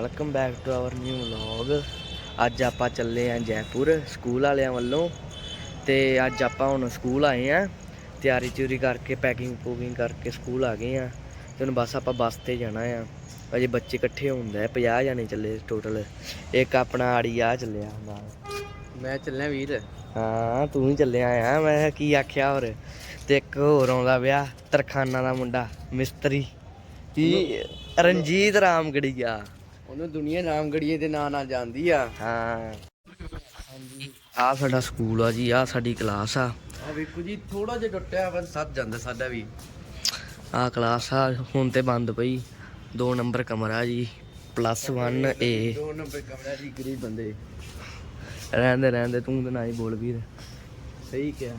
Welcome back to our new vlog ਅੱਜ ਆਪਾਂ ਚੱਲੇ ਆਂ ਜੈਪੁਰ ਸਕੂਲ ਵਾਲਿਆਂ ਵੱਲੋਂ ਤੇ ਅੱਜ ਆਪਾਂ ਹੁਣ ਸਕੂਲ ਆਏ ਆਂ। ਤਿਆਰੀ ਚੂਰੀ ਕਰਕੇ ਪੈਕਿੰਗ ਪੂਕਿੰਗ ਕਰਕੇ ਸਕੂਲ ਆ ਗਏ ਆਂ। ਤੇ ਹੁਣ ਬਸ ਆਪਾਂ ਬੱਸ ਤੇ ਜਾਣਾ ਆ। ਅਜੇ ਬੱਚੇ ਇਕੱਠੇ ਹੁੰਦੇ ਆ 50 ਜਾਣੇ ਚੱਲੇ ਟੋਟਲ ਇੱਕ ਆਪਣਾ ਆੜੀ ਆ ਚੱਲਿਆ ਨਾਲ ਮੈਂ ਚੱਲਿਆ ਵੀਰ। ਹਾਂ ਤੂੰ ਹੀ ਚੱਲਿਆ ਆ। ਮੈਂ ਕੀ ਆਖਿਆ ਹੋਰ? ਤੇ ਇੱਕ ਹੋਰ ਆਉਂਦਾ ਵਿਆਹ ਤਰਖਾਨਾ ਦਾ ਮੁੰਡਾ ਮਿਸਤਰੀ। ਕੀ? ਰਣਜੀਤ ਰਾਮਗੜੀਆ। ਉਹਨੂੰ ਦੁਨੀਆ ਰਾਮਗੜੀਏ ਦੇ ਨਾਂ ਨਾਲ ਜਾਣਦੀ ਆ। ਹਾਂ। ਆ ਸਾਡਾ ਸਕੂਲ ਆ ਜੀ ਆ ਸਾਡੀ ਕਲਾਸ ਆ। ਆ ਵੇਖੋ ਜੀ ਥੋੜਾ ਜਿਹਾ ਟੁੱਟਿਆ ਪਰ ਸੱਜ ਜਾਂਦਾ ਸਾਡਾ ਵੀ। ਆ ਕਲਾਸ ਆ ਹੁਣ ਤੇ ਬੰਦ ਪਈ। 2 ਨੰਬਰ ਕਮਰਾ ਜੀ ਪਲੱਸ 1 ਏ ਦੋ ਨੰਬਰ ਕਮਰਾ ਜੀ ਗਰੀਬ ਬੰਦੇ। ਰਹਿੰਦੇ ਰਹਿੰਦੇ ਤੂੰ ਤੇ ਨਾ ਹੀ ਬੋਲ ਵੀਰ। ਸਹੀ ਕਿਹਾ।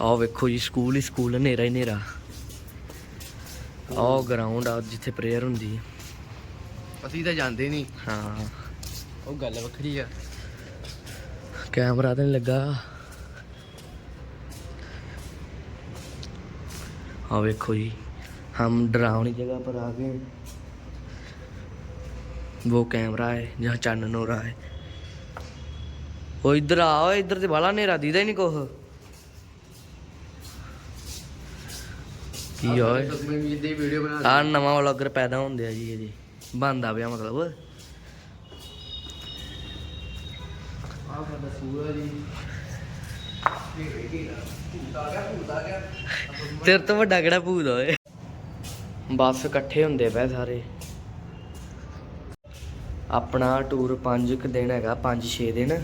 ਆਹ ਵੇਖੋ ਜੀ ਸਕੂਲ ਹੀ ਸਕੂਲ ਹਨੇਰਾ ਹੀ ਹਨੇਰਾ। ਆਹ ਗਰਾਊਂਡ ਆ ਜਿੱਥੇ ਪ੍ਰੇਅਰ ਹੁੰਦੀ। ਹੈ। ਅਸੀਂ ਤਾਂ ਜਾਂਦੇ ਨਹੀਂ ਹਾਂ ਉਹ ਗੱਲ ਵੱਖਰੀ ਆ ਕੈਮਰਾ ਤਾਂ ਨਹੀਂ ਲੱਗਾ ਆ ਵੇਖੋ ਜੀ हम डरावनी जगह पर आ गए हैं। वो कैमरा है जहाँ चानन हो रहा है वो इधर आओ इधर से बाला नेरा दीदा ही नहीं कुछ ਕੀ ਹੋਏ ਮੈਂ ਵੀਰ ਦੀ ਵੀਡੀਓ ਬਣਾ ਆ ਨਵਾਂ ਵਲੌਗਰ ਪੈਦਾ ਹੁੰਦੇ ਆ ਜੀ ਇਹ ਜੀ ਬੰਦਾ ਪਿਆ ਮਤਲਬ। ਜੀ। ਤੇਰੇ ਤੋਂ ਵੱਡਾ ਕਿਹੜਾ ਭੂਤ ਓਏ? ਬੱਸ ਇਕੱਠੇ ਹੁੰਦੇ ਪਏ ਸਾਰੇ। ਆਪਣਾ ਟੂਰ 5 ਕੁ ਦਿਨ ਹੈਗਾ 5-6 ਦਿਨ।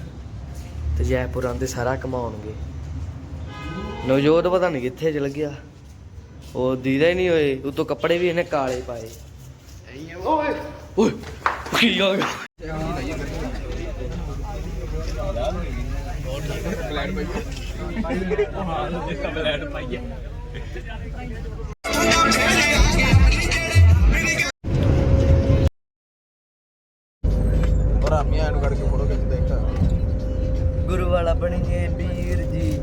ਤੇ ਜੈਪੁਰ ਆਂਦੇ ਸਾਰਾ ਕਮਾਉਣਗੇ। ਨਵਜੋਤ ਪਤਾ ਨਹੀਂ ਕਿੱਥੇ ਚਲ ਗਿਆ। ਉਹ ਦੀਦਾ ਹੀ ਨਹੀਂ ਹੋਏ ਉਤੋਂ ਕੱਪੜੇ ਵੀ ਇਹਨੇ ਕਾਲੇ ਪਾਏ। ਓਏ ਓਏ ਕੀ ਹੋ ਗਿਆ ਗੁਰੂ ਵਾਲਾ ਬਣੀਏ ਵੀਰ ਜੀ।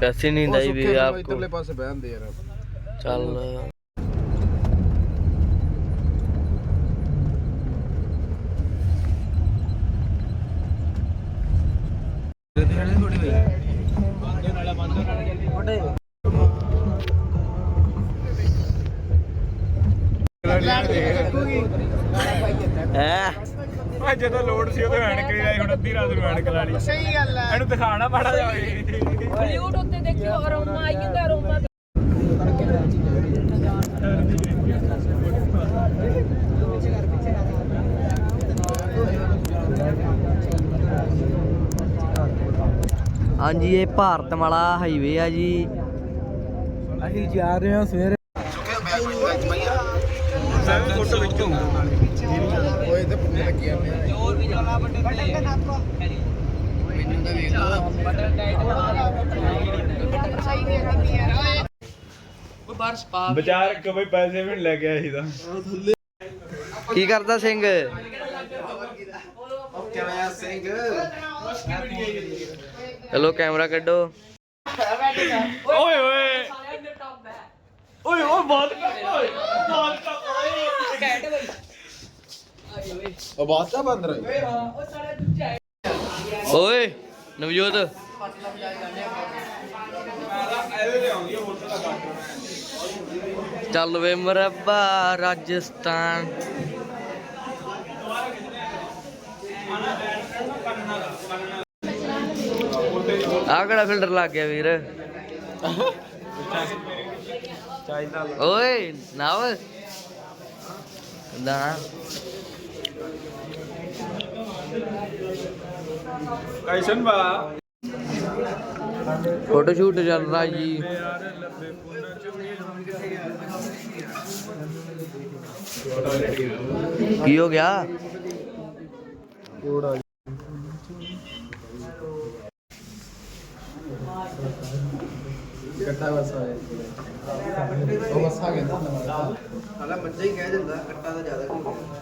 कैसी नींद आई भी आपको ਇਧਰਲੇ ਪਾਸੇ ਬਹਿੰਦੇ ਯਾਰ चल ਹੈ ਓਏ ਜਦੋਂ ਲੋਡ ਸੀ ਉਹਦੇ ਐਨਕ ਲਾਈ ਹੁਣ ਅੱਧੀ ਰਾਤ ਨੂੰ ਐਨਕ ਲਾ ਲਈ ਸਹੀ ਗੱਲ ਹੈ ਇਹਨੂੰ ਦਿਖਾਣਾ ਮਾੜਾ ਜਾਵੇ ਬੋਲੀਵੁੱਡ ਉੱਤੇ ਦੇਖਿਓ ਅਰੋਮਾ ਆਈ ਜਾਂਦਾ ਅਰੋਮਾ ਹਾਂਜੀ ਇਹ ਭਾਰਤ ਵਾਲਾ ਹਾਈਵੇ ਆ ਜੀ। ਅਸੀਂ ਜਾ ਰਹੇ ਹਾਂ ਸਵੇਰੇ। ਫੋਟੋ ਵਿੱਚੋਂ ਓਏ ਤੇ ਪੁੰਨੇ ਲੱਗੀ ਜਾਂਦੇ ਵਿਚਾਰ ਕਿ ਬਈ ਪੈਸੇ ਵੀ ਨਹੀਂ ਲੈ ਕੇ ਕਰਦਾ ਸਿੰਘ ਕਿਵੇਂ ਆ ਸਿੰਘ? ਚਲੋ ਕੈਮਰਾ ਕੱਢੋ। ਓਏ ਓਏ। ਓਏ ਓਏ ਬਹੁਤ ਕਰ ਓਏ। ਬਹੁਤ ਕਰ ਉਹ ਬਾਤ ਤਾਂ ਬੰਦ ਰਹੀ ਓਏ ਨਵਜੋਤ। ਚੱਲ ਵੇ ਮਰਬਾ ਰਾਜਸਥਾਨ। ਆ ਕਿਹੜਾ ਫਿਲਟਰ ਲੱਗ ਗਿਆ ਵੀਰ? ਓਏ ਨਾਵ ਨਾ ਕੈਸਨ ਬਾ? ਫੋਟੋ ਸ਼ੂਟ ਚੱਲ ਰਹਾ ਜੀ। ਕੀ ਹੋ ਗਿਆ? ਕੱਟਾ ਉਹ ਬਸ ਆ ਗਿਆ। ਹਾਲਾ ਮੱਝਾ ਹੀ ਕਹਿ ਦਿੰਦਾ ਕੱਟਾ ਤਾਂ ਜ਼ਿਆਦਾ ਹੋ ਗਿਆ।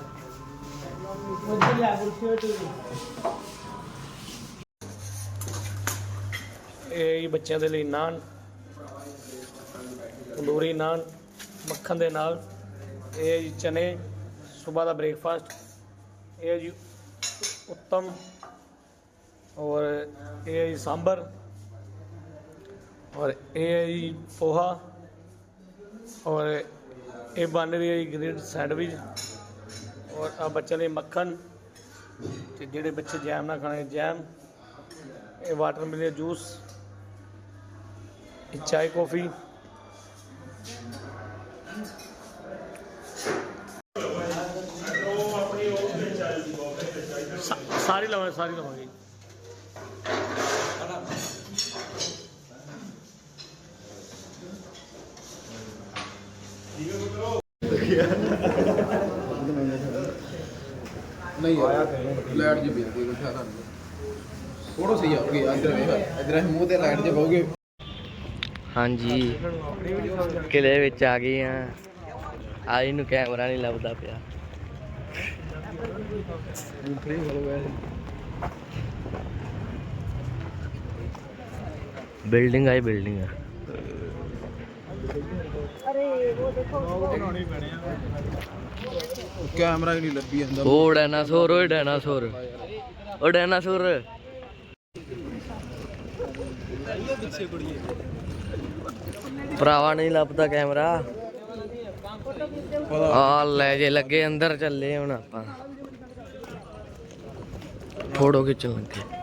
ਇਹ ਬੱਚਿਆਂ ਦੇ ਲਈ ਨਾਨ, ਤੰਦੂਰੀ ਨਾਨ, ਮੱਖਣ ਦੇ ਨਾਲ। ਇਹ ਜੀ ਚਨੇ, ਸਵੇਰ ਦਾ ਬ੍ਰੇਕਫਾਸਟ ਇਹ ਹੈ ਜੀ ਉੱਤਮ। ਔਰ ਇਹ ਹੈ ਜੀ ਸਾਂਬਰ। ਔਰ ਇਹ ਹੈ ਜੀ ਪੋਹਾ। ਔਰ ਇਹ ਬਣ ਰਹੀ ਹੈ ਜੀ ਗ੍ਰਿਲਡ ਸੈਂਡਵਿਚ। ਔਰ ਆ ਬੱਚਿਆਂ ਲਈ ਮੱਖਣ ਤੇ ਜਿਹੜੇ ਬੱਚੇ ਜੈਮ ਨਾ ਖਾਣੇ, ਜੈਮ, ਇਹ ਵਾਟਰ ਵਾਟਰਮੈਲਨ ਜੂਸ ਇਹ ਚਾय ਕੌਫੀ। ਸਾ- ਸਾਰੀ ਲਵਾਂਗੇ ਸਾਰੀ ਲਵਾਂਗੇ। ਨਹੀਂ ਯਾਰ, ਲਾਈਟ ਜੀ ਬਿਲਦੀ ਕੁਛ ਆ ਤੁਹਾਨੂੰ ਥੋੜਾ ਸਹੀ ਆਉਗੇ ਇਧਰ ਵੇਖ, ਇਧਰ ਮੂੰਹ ਤੇ ਲਾਈਟ ਜੇ ਪਾਉਗੇ ਹਾਂਜੀ ਕਿਲੇ ਵਿੱਚ ਆ ਗਏ ਆ। ਆਈ ਨੂੰ ਕੈਮਰਾ ਨਹੀਂ ਲੱਭਦਾ ਪਿਆ। ਬਿਲਡਿੰਗ ਆਈ ਬਿਲਡਿੰਗ ਆ। ਕੈਮਰਾ ਹੀ ਨਹੀਂ ਲੱਭੀ ਜਾਂਦਾ। ਉਹ ਡਾਇਨਾਸੌਰ, ਓਏ ਡਾਇਨਾਸੌਰ। ਉਹ ਡਾਇਨਾਸੌਰ। ਭਰਾਵਾ ਨਹੀਂ ਲੱਭਦਾ ਕੈਮਰਾ। ਆ ਲੈ ਜੇ ਲੱਗੇ, ਅੰਦਰ ਚੱਲੇ ਹੁਣ ਆਪਾਂ। ਫੋਟੋ ਖਿੱਚਣ ਲੱਗੇ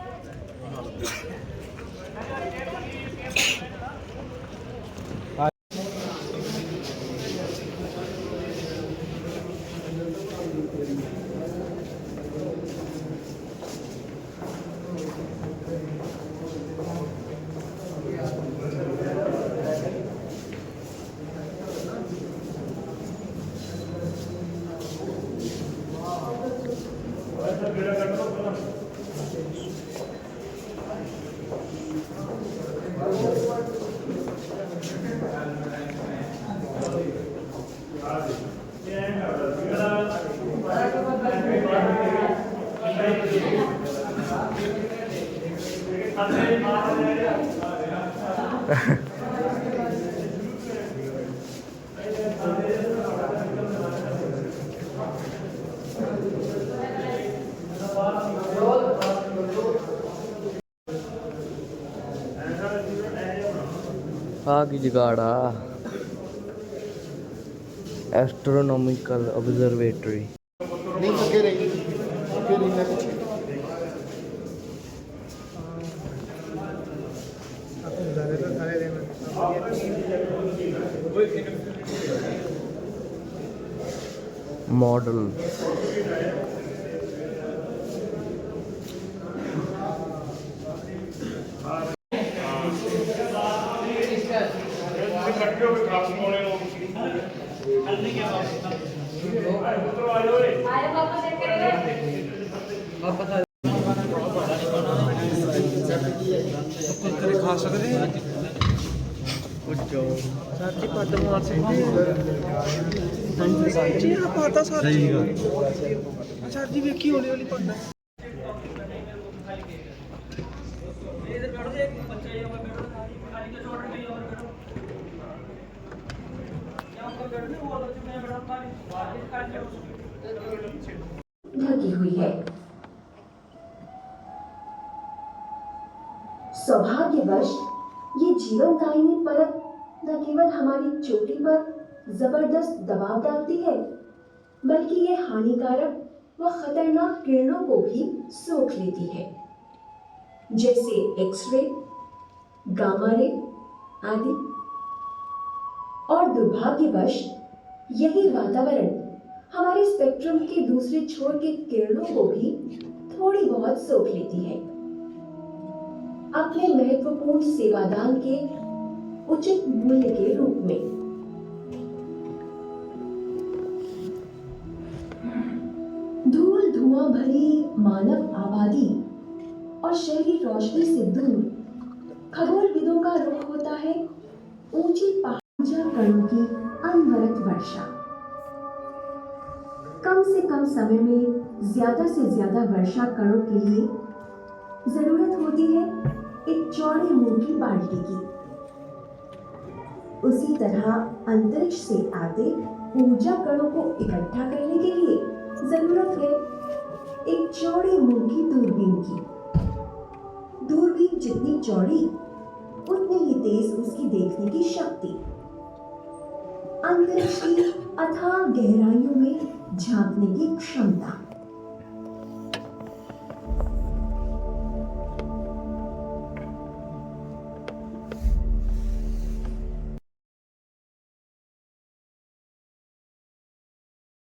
ਆ ਕੀ ਜਗਾੜ Astronomical Observatory. model ਆ ਐਸਟ੍ਰੋਨੋਮਿਕਲ ਆਬਜ਼ਰਵੇਟਰੀ ਨਹੀਂ ਅੱਗੇ ਰਹੀ ਅੱਗੇ ਨਹੀਂ ਨਾ ਪਿੱਛੇ ਮਾਡਲ ढकी सौभाग्यवश, ये जीवनदायिनी परत न केवल हमारी चोटी पर ज़बरदस्त दबाव डालती है, बल्कि ये हानिकारक व खतरनाक किरणों को भी सोख लेती है। जैसे एक्सरे, गामा रे आदि। और दुर्भाग्यवश, यही वातावरण हमारे स्पेक्ट्रम के दूसरे छोर के किरणों को भी थोड़ी बहुत सोख लेती है। अपने महत्वपूर्ण सेवादान के उचित मूल्य के रूप में। धूल, धुआँ भरी मानव आबादी और शहरी रोशनी से दूर खगोलविदों का रुख होता है ऊँची पहाड़ियाँ कणों की अनवरत वर्षा। कम से कम समय में ज़्यादा से ज़्यादा वर्षा कणों के लिए ज़रूरत होती है एक चौड़े मुँह की बाल्टी की। उसी तरह अंतरिक्ष से आते ऊर्जा कणों को इकट्ठा करने के लिए ज़रूरत है एक चौड़ी मुँह की दूरबीन की। दूरबीन जितनी चौड़ी, उतनी ही तेज उसकी देखने की शक्ति। अंतरिक्ष की अथाह गहराइयों में झांकने की क्षमता।